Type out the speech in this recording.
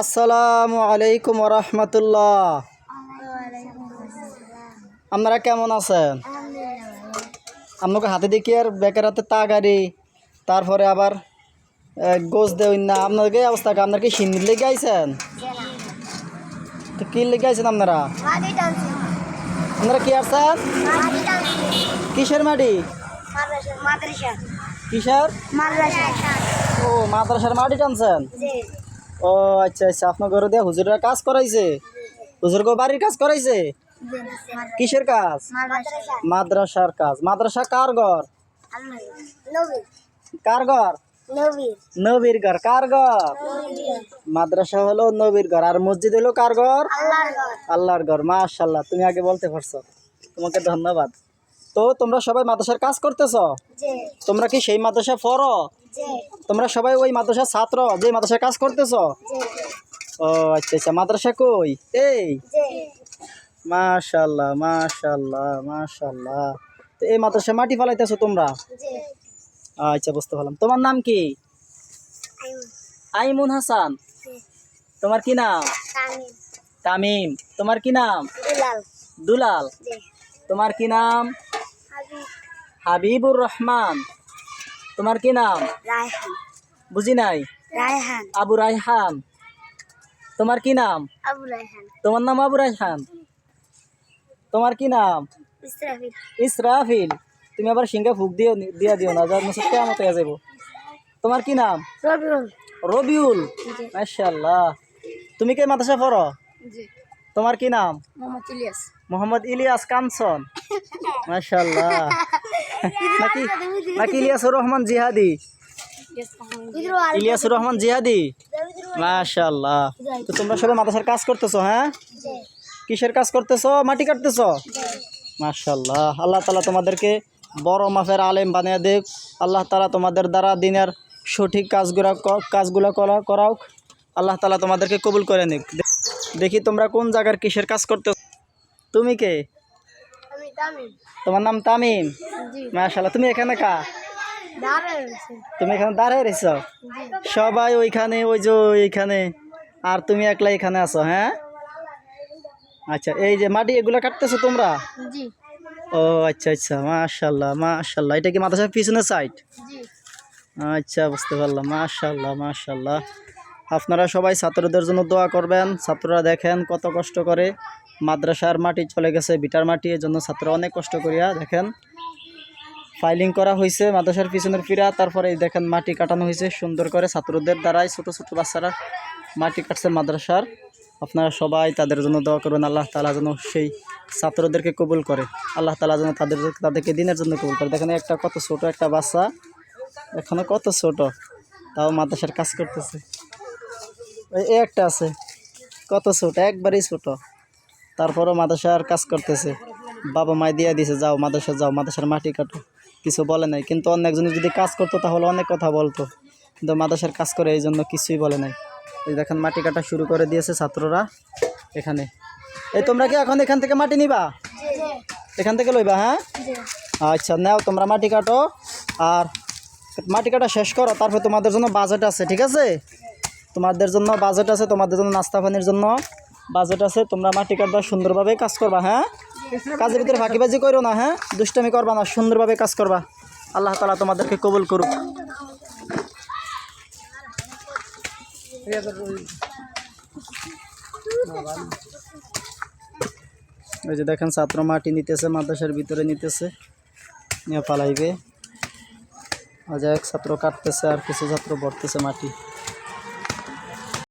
আসসালামু আলাইকুম রহমতুল্লাহ আপনারা কেমন আছেন? আপনাকে হাতে দেখি আর বেকার হাতে তাগারি তারপরে আবার গোস দেউন না। আপনাদের এই অবস্থা? কি? আপনারা কি সিন্দির লেগে আইছেন? তো কি লেগে আইছেন আপনারা? আপনারা কি আসছেন কিসের মাটি? মাদ্রাসা। কিসের? মাদ্রাসা। ও মাদ্রাসার মাটি টানছেন? জি। ও আচ্ছা আচ্ছা। আপনার ঘরে দিয়ে হুজুরের কাজ করাইছে? হুজুর গো বাড়ির কাজ করাইছে? কিসের কাজ? মাদ্রাসার কাজ। মাদ্রাসা কার ঘর? নবীর কার ঘর? নবীর ঘর। কার ঘর? মাদ্রাসা হলো নবীর ঘর। আর মসজিদ হলো কার আল্লাহর ঘর। আল্লাহর ঘর। মাশাল্লাহ তুমি আগে বলতে পারছ। তোমাকে ধন্যবাদ। তো তোমরা সবাই মাদ্রাসার কাজ করতেছ? তোমরা কি সেই মাদ্রাসা পড়ো? তোমরা সবাই ওই মাদ্রাসার ছাত্র যে মাদ্রাসায় কাজ করতেছ? ও আচ্ছা আচ্ছা মাদ্রাসা কই? এই। মাশাল্লাহ মাশাল্লাহ মাশাল্লাহ তো এই মাদ্রাসা মাটি ফালাইতেছো তোমরা? আচ্ছা বুঝতে পারলাম। তোমার নাম কি? আইমুন। হাসান। তোমার কি নাম? তামিম। তোমার কি নাম? দুলাল। তোমার কি নাম? হাবিবুর রহমান। তোমার কি নাম? রায়হান। বুঝি নাই? রায়হান। আবু রায়হান। তোমার কি নাম? আবু রায়হান। তোমার নাম আবু রায়হান? তোমার কি নাম? ইসরাফিল। ইসরাফিল। তুমি আবার সিংহা ফুক দিও নি- দিয়া দিও না যার মুসে কেমন হয়ে যাব তোমার কি নাম? রবিউল। রবিউল। তুমি কে মাদ্রাসা পড়ো? তোমার কি নাম? মোহাম্মদ ইলিয়াস। মোহাম্মদ ইলিয়াস কাঞ্চন। মাশাল্লাহ নাকি নাকি ইলিয়াসুর রহমান জিহাদি? ইলিয়াসুর রহমান জিহাদি? মাশাল্লাহ তো তোমরা সবাই মাদ্রাসার কাজ করতেছো হ্যাঁ? কিসের কাজ করতেছো? মাটি কাটতেছো? মাশাল্লাহ আল্লাহ তালা তোমাদেরকে বড় মাফের আলেম বানিয়ে দেখ আল্লাহ তালা তোমাদের দ্বারা দিনের সঠিক কাজগুলো কাজগুলো করা করাও আল্লাহ তালা তোমাদেরকে কবুল করে নিক। দেখি তোমরা কোন জায়গার কিসের কাজ করতে তুমি কে? তোমার নাম তামিম? মাশাল্লাহ তুমি এখানে কা? তুমি এখানে দাঁড়ায় রয়েছ? সবাই ওইখানে ওই যে ওইখানে। আর তুমি একলা এখানে আছো হ্যাঁ? আচ্ছা এই যে মাটি এগুলো কাটতেছো তোমরা? ও আচ্ছা আচ্ছা মাশাল্লাহ মাশাল্লাহ এটা কি মাদ্রাসার পিছনে সাইড আচ্ছা বুঝতে পারলাম মাশাল্লাহ মাশাল্লাহ আপনারা সবাই ছাত্রদের জন্য দোয়া করবেন। ছাত্ররা দেখেন কত কষ্ট করে মাদ্রাসার মাটি চলে গেছে বিটার মাটি জন্য ছাত্ররা অনেক কষ্ট করিয়া দেখেন ফাইলিং করা হয়েছে মাদ্রাসার পিছনের ফিরা, তারপরে দেখেন মাটি কাটানো হয়েছে সুন্দর করে ছাত্রদের দ্বারাই ছোট ছোট বাচ্চারা মাটি কাটছে মাদ্রাসার। আপনারা সবাই তাদের জন্য দোয়া করবেন, আল্লাহ তালা যেন সেই ছাত্রদেরকে কবুল করে। আল্লাহ তালা যেন তাদের, তাদেরকে দিনের জন্য কবুল করে। দেখেন একটা কত ছোট একটা বাচ্চা, এখনও কত ছোট, তাও মাদ্রাসার কাজ করতেছে। এ একটা আছে। কত ছোট? একবারেই ছোট। তারপরও মাদ্রাসার কাজ করতেছে। বাবা মায় দিয়ে দিছে, যাও মাদ্রাসা, যাও, মাদ্রাসার মাটি কাটো। কিছু বলে নাই। কিন্তু অন্য একজনে যদি কাজ করতো, তাহলে অনেক কথা বলতো। কিন্তু মাদ্রাসার কাজ করে এই জন্য কিছুই বলে নাই। এই দেখেন, মাটি কাটা শুরু করে দিয়েছে ছাত্ররা এখানে। এই, তোমরা কি এখন এখান থেকে মাটি নিবা? এখান থেকে লইবা হ্যাঁ? আচ্ছা নাও, তোমরা মাটি কাটো। আর মাটি কাটা শেষ করো, তারপর তোমাদের জন্য বাজেট আছে, ঠিক আছে? তোমাদের জন্য বাজেট আছে, তোমাদের জন্য নাস্তা পানির জন্য বাজেট আছে। তোমরা মাটি কাটবা সুন্দরভাবে কাজ করবা হ্যাঁ? কাজের ভিতরে ফাঁকিবাজি করো না হ্যাঁ? দুষ্টামি করবা না, সুন্দরভাবে কাজ করবা। আল্লাহ তালা তোমাদেরকে কবুল করুক। ওই যে দেখেন, ছাত্র মাটি নিতেছে, মাদ্রাসার ভিতরে নিতেছে। নিয়ে পালাইবে। এক ছাত্র কাটতেছে, আর কিছু ছাত্র ভরতেছে মাটি।